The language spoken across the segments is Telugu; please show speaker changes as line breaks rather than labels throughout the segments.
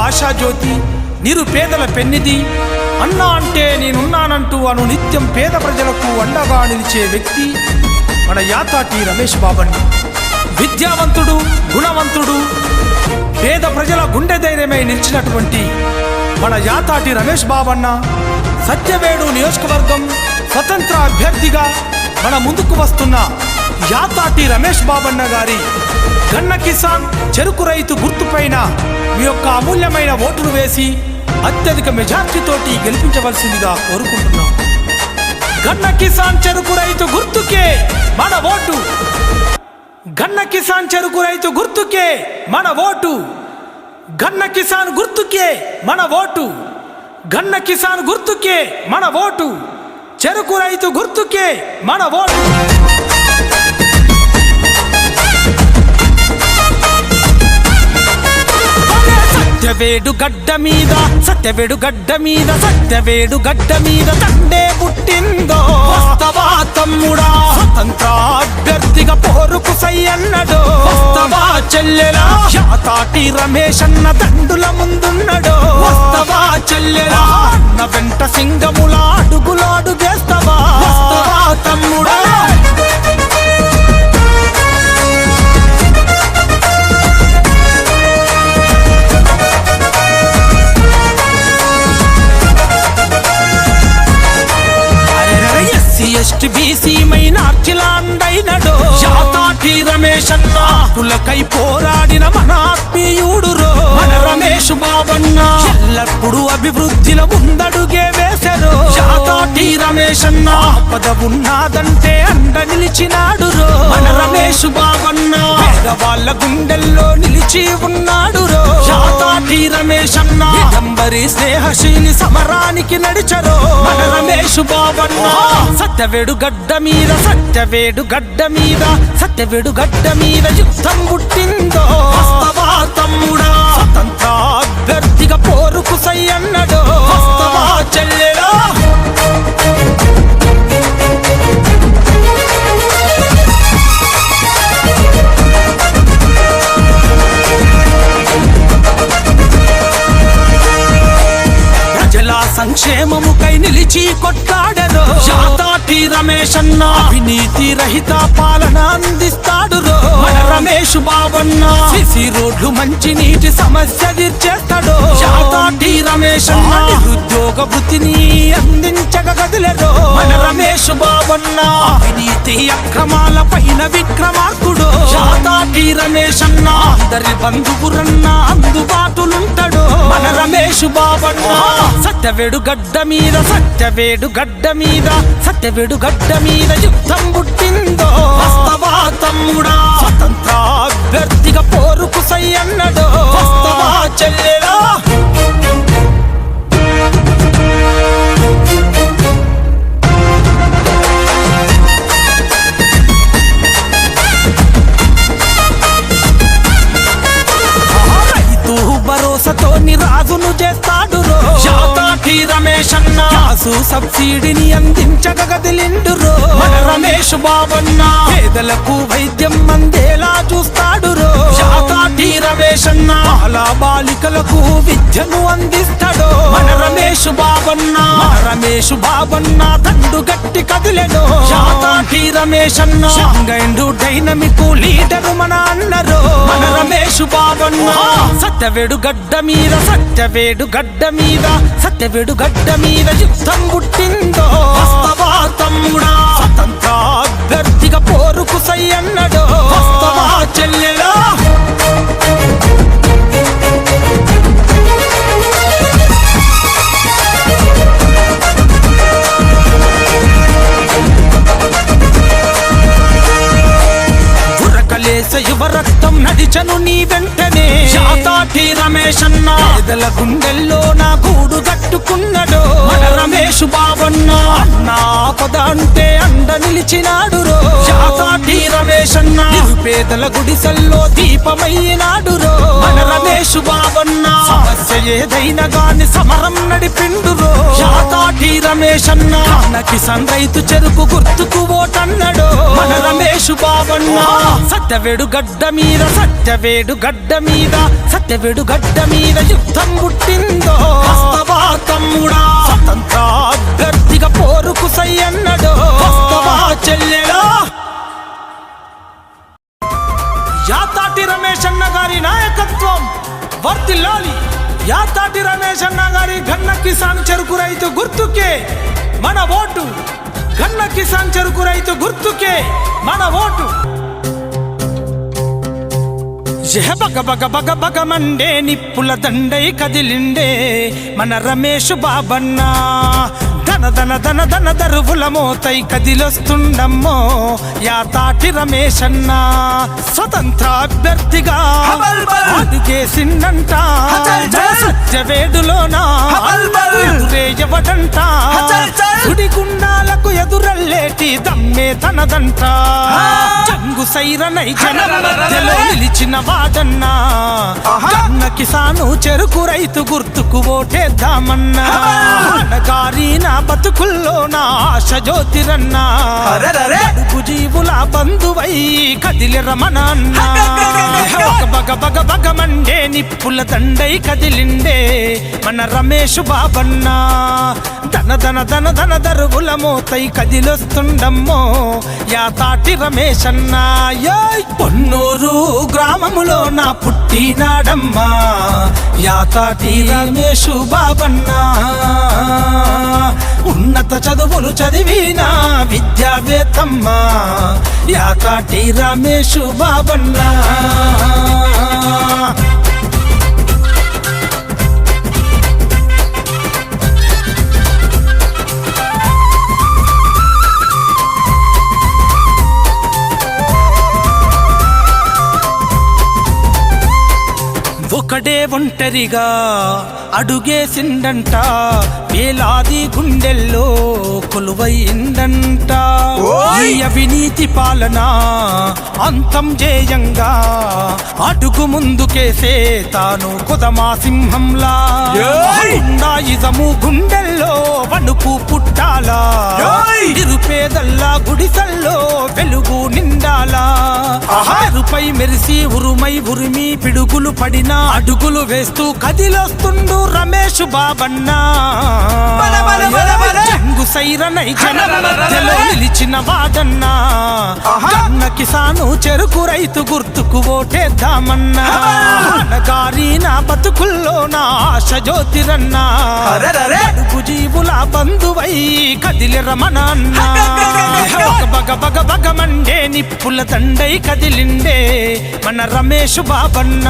ఆశాజ్యోతి నిరుపేదల పెన్నిది అన్నా అంటే నేనున్నానంటూ అను నిత్యం పేద ప్రజలకు అండగా నిలిచే వ్యక్తి మన యాతాటి రమేష్ బాబన్న విద్యావంతుడు గుణవంతుడు పేద ప్రజల గుండె ధైర్యమై నిలిచినటువంటి మన యాతాటి రమేష్ బాబన్న సత్యవేడు నియోజకవర్గం స్వతంత్ర అభ్యర్థిగా మన ముందుకు వస్తున్న యాతాటి రమేష్ బాబన్న గారి గన్న కిసాన్ చెరుకు రైతు గుర్తుపైన మీ యొక్క అమూల్యమైన ఓటును వేసి అత్యధిక మెజార్టీతోటి గెలిపించవలసిందిగా కోరుకుంటున్నాం. గన్న కిసాన్ చెరుకు రైతు గుర్తుకే మన ఓటు. గన్న కిసాన్ చెరుకు రైతు గుర్తుకే మన ఓటు. గన్న కిసాన్ గుర్తుకే మన ఓటు. గన్న కిసాన్ గుర్తుకే మన ఓటు. చెరుకు రైతు గుర్తుకే మన ఓటు. సత్యవేడు గడ్డ మీద సత్యవేడు గడ్డ మీద సత్యవేడు గడ్డ మీద తండే పుట్టిందో. వస్తవా తమ్ముడా? స్వతంత్ర అభ్యర్థిగా పోరుకు సై అన్నడు వస్తవా చెల్లెలా? యాతాటి రమేష్ అన్న దండుల ముందున్నడు. వస్తవా చెల్లెలా? అన్న వెంట సింగముల అడుగులు ఎస్సీ ఎస్టీ బీసీ మైనార్చిలాండైనడో శాతాటి రమేష్ అన్న కులకై పోరాడిన మన ఆత్మీయుడు మన రమేష్ బాబన్నా ఎల్లప్పుడూ అభివృద్ధిలో ముందడుగే వేశారు. శాతాటి రమేష్ అన్న ఆపద ఉన్నదంటే అండ నిలిచినాడు రో. మన రమేష్ బాబన్న. పేదవాళ్ళ గుండెల్లో నిలిచి ఉన్నాడు రో. శాతాటి రమేష్ అన్న దంబరి స్నేహశీలి సమరానికి నడిచరో. మన రమేష్ బాబన్న. సత్యవేడు గడ్డ మీద సత్యవేడు గడ్డ మీద సత్యవేడు గడ్డ మీద యుద్ధం పుట్టిందో. తమ్ముడా. స్వతంత్ర అభ్యర్థిగా పోరుకు సై అన్నడో వస్తవా సంక్షేమముకై నిలిచి కొట్లాడరు శాతాటి రమేష్ అన్న అవినీతి రహిత పాలన అందిస్తాడు రో. రమేష్ బాబన్న సిసి రోడ్లు మంచి నీటి సమస్య తీర్చేస్తాడు. రమేష్ అన్న నిరుద్యోగ వృత్తిని అందించగ గదిలెరో మన రమేష్ బాబన్న. అవినీతి అక్రమాల పైన విక్రమార్కుడు. శాతాటి రమేష్ అన్న. అందరి బంధువురన్న అందుబాటులుంటాడు. మన రమేష్ బాబన్న. సత్యవేడు గడ్డ మీద సత్యవేడు గడ్డ మీద సత్యవేడు గడ్డ మీద యుద్ధం పుట్టిందో. తమ్ముడా. స్వతంత్ర అభ్యర్థిగా పోరుకు కొడుకు సయ్యన్నడో వస్తవా చెల్లెలా? గ్యాసు సబ్సిడీని అందించగ రో. మన రమేష్ బాబన్న పేదలకు వైద్యం అందేలా చూస్తాడు రో. రమేష్ బాల బాలికలకు విద్యను అందిస్తాడు. మన రమేష్ బాబన్న. రమేష్ బాబన్న దండు గట్టి కదిలెను. శాతాటి రమేష్ అన్న సంగైండు డైనమిక్ లీడరు మన అన్నరు. మన రమేష్ బాబన్న. సత్యవేడు గడ్డ మీద సత్యవేడు గడ్డ మీద సత్యవేడు గడ్డ మీద యుద్ధం పుట్టిందో. తమ్ముడా స్వతంత్ర అభ్యర్థిగా పోరుకు సై అన్నడు. వస్తవా రక్తం నడిచను నీ వెంటనే. శాతాటి రమేష్ అన్న పేదల గుండెల్లో నా గూడు కట్టుకున్నడో మన రమేష్ బాబన్న అన్న పద అంటే అండ నిలిచినాడు రో. శాతాటి రమేష్ అన్న పేదల గుడిసెల్లో దీపమయ్యినాడు రో. మన రమేష్ ఏదైనా గాని సమరం నడిపిండురో. యాతాటి రమేష్ అన్న మన రైతు చెరుకు గుర్తుకు ఓటన్నడో. మన రమేష్ బాబన్న సత్యవేడు గడ్డ మీద సత్యవేడు గడ్డ మీద సత్యవేడు గడ్డ మీద యుద్ధం పుట్టిందో. తమ్ముడా స్వతంత్ర చెరుకు రైతు గుర్తుకే మన ఓటు గన్న కిసాన్ చెరుకు రైతు గుర్తుకే మన ఓటు. జహ బగ బగ బగ బగ మండే నిప్పుల దండై కదిలిండే మన రమేష్ బాబన్న. ధన ధన ధన ధన దరువుల మోతై కదిలొస్తుండమ్మో యాతాటి రమేష్ అన్న స్వతంత్ర అభ్యర్థిగా
హచల్ చల్.
సత్యవేడులోన. గుడి గుండాలకు ఎదురల్లేటి దమ్మే తనదంట. జంగు సైరనై జనం మధ్యలో నిలిచిన వాడన్నా. జన్న కిసాను చెరుకు రైతు గుర్తుకు ఓటేద్దామన్నా అనగారి నా బతుకుల్లో నా ఆశ జ్యోతిరన్నా. జీవుల బంధువై కదిలి రమణ అన్న
హగ్గగ్గగ్గగ్గ.
ఒక బగ బగ బగ మండే నిప్పుల దండై కదిలిండే మన రమేష్ బాబన్న. ధన ధన ధన ధన దరువుల మూతై కదిలొస్తుండమ్మో. యాతాటి రమేష్ అన్న పొన్నూరు గ్రామములో నా పుట్టినాడమ్మా. యాతాటి రమేష్ బాబన్నా. ఉన్నత చదువులు చదివిన విద్యావేత్తమ్మా. యాతాటి రమేష్ బాబన్నా. ఒక్కడే ఒంటరిగా అడుగేసిండంట వేలాది గుండెల్లో కొలువైందంట! ఈ అవినీతి పాలన అంతం జేయంగా అడుగు ముందుకేసే తాను కుదమా సింహంలా! గుండాయిజము గుండెల్లో వణుకు పుట్టాలా! నిరుపేదల్లా గుడిసల్లో వెలుగు నిండాలా
ఆహా!
మెరుపై మెరిసి ఉరుమై ఉరిమి పిడుగులు పడిన అడుగులు వేస్తూ కదిలొస్తుండు రమేష్ బాబన్నా సైరనై నిలిచిన వాడన్నా
ఆహా!
గన్న కిసాను చెరుకు రైతు గుర్తుకు ఓటేద్దామన్నా అనగారి నా బతుకుల్లో నా ఆశ జ్యోతిరన్నా. అడుగు జీవుల బంధువై కదిలి రమణ అన్న
హగ్గగ్గగ్గగ్గ.
ఒక బగ బగ బగ మండే నిప్పుల దండై కదిలిండే మన రమేష్ బాబన్న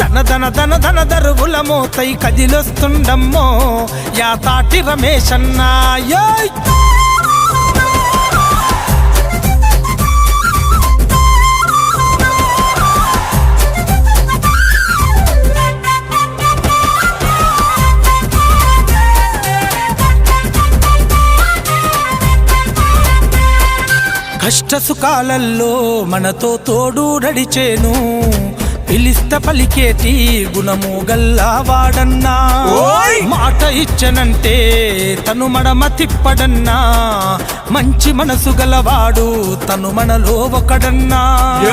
ధన ధన ధన ధన దరువుల మోతై కదిలొస్తుండమ్మో యాతాటి రమేష్ అన్నాయో కష్ట సుఖాలల్లో మనతో తోడు నడిచేను పిలిస్త పలికేటి గుణము గల్లావాడన్నా
ఓయ్!
మాట ఇచ్చనంటే తను మడమ తిప్పడన్నా మంచి మనసు గలవాడు తను మనలో ఒకడన్నా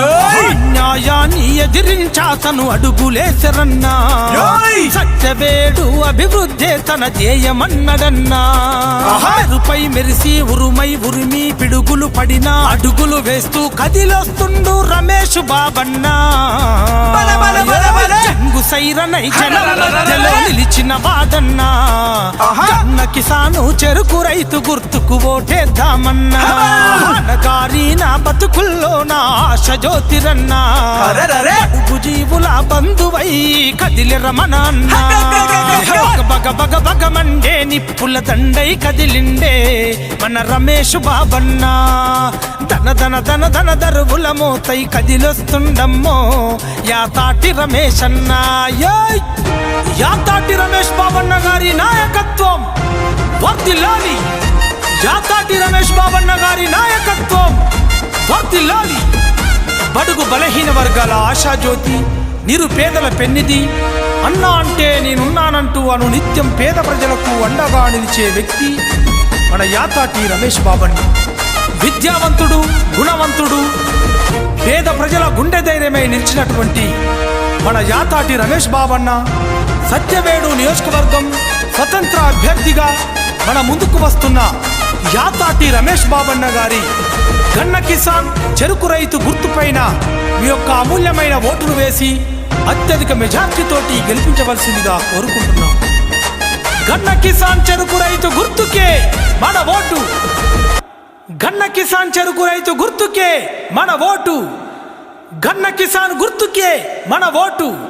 ఓయ్!
అన్యాయాన్ని ఎదిరించా తను అడుగులేసరన్నా! సత్యవేడు అభివృద్ధి తన ధ్యేయమన్నడన్నా! మెరుపై మెరిసి ఉరుమై ఉరిమి పిడుగులు పడిన అడుగులు వేస్తూ కదిలొస్తుండు రమేష్ బాబన్నా సైరనై జనం మధ్యలో నిలిచిన వాదన్నా. కన్న కిసాను చెరుకు రైతు గుర్తుకు ఓటేద్దామన్నా. నా బతుకుల్లో నా ఆశ జ్యోతిరన్నా. జీవుల బంధువై కదిలి రమణ అన్నా
హగ్గగ్గగ్గగ్గ.
బగ బగ బగ బగ మండే నిప్పుల దండై కదిలిండే మన రమేష్ బాబన్నా. ధన ధన ధన ధన దరువుల మోతై కదిలొస్తుండమ్మో యాతాటి రమేష్ అన్నా యోయ్! రమేష్ బాబన్న గారి నాయకత్వం. వర్దిల్లాలి. యాతాటి రమేష్ బాబన్న గారి నాయకత్వం. వర్దిల్లాలి. బడుగు బలహీన వర్గాల ఆశాజ్యోతి నిరుపేదల పెన్నిది అన్నా అంటే నేనున్నానంటూ అను నిత్యం పేద ప్రజలకు అండగా నిలిచే వ్యక్తి మన యాతాటి రమేష్ బాబన్న. విద్యావంతుడు గుణవంతుడు పేద ప్రజల గుండె ధైర్యమై నిలిచినటువంటి మన యాతాటి రమేష్ బాబన్న సత్యవేడు నియోజకవర్గం స్వతంత్ర అభ్యర్థిగా మన ముందుకు వస్తున్న యాతాటి రమేష్ బాబన్న గారి గన్న కిసాన్ చెరుకు రైతు గుర్తుపైన మీ యొక్క అమూల్యమైన ఓటును వేసి అత్యధిక మెజార్టీతోటి గెలిపించవలసిందిగా కోరుకుంటున్నాం. గన్న కిసాన్ చెరుకు రైతు గుర్తుకే మన ఓటు. గన్న కిసాన్ చెరుకు రైతు గుర్తుకే మన ఓటు. గన్న కిసాన్ గుర్తుకే మన ఓటు.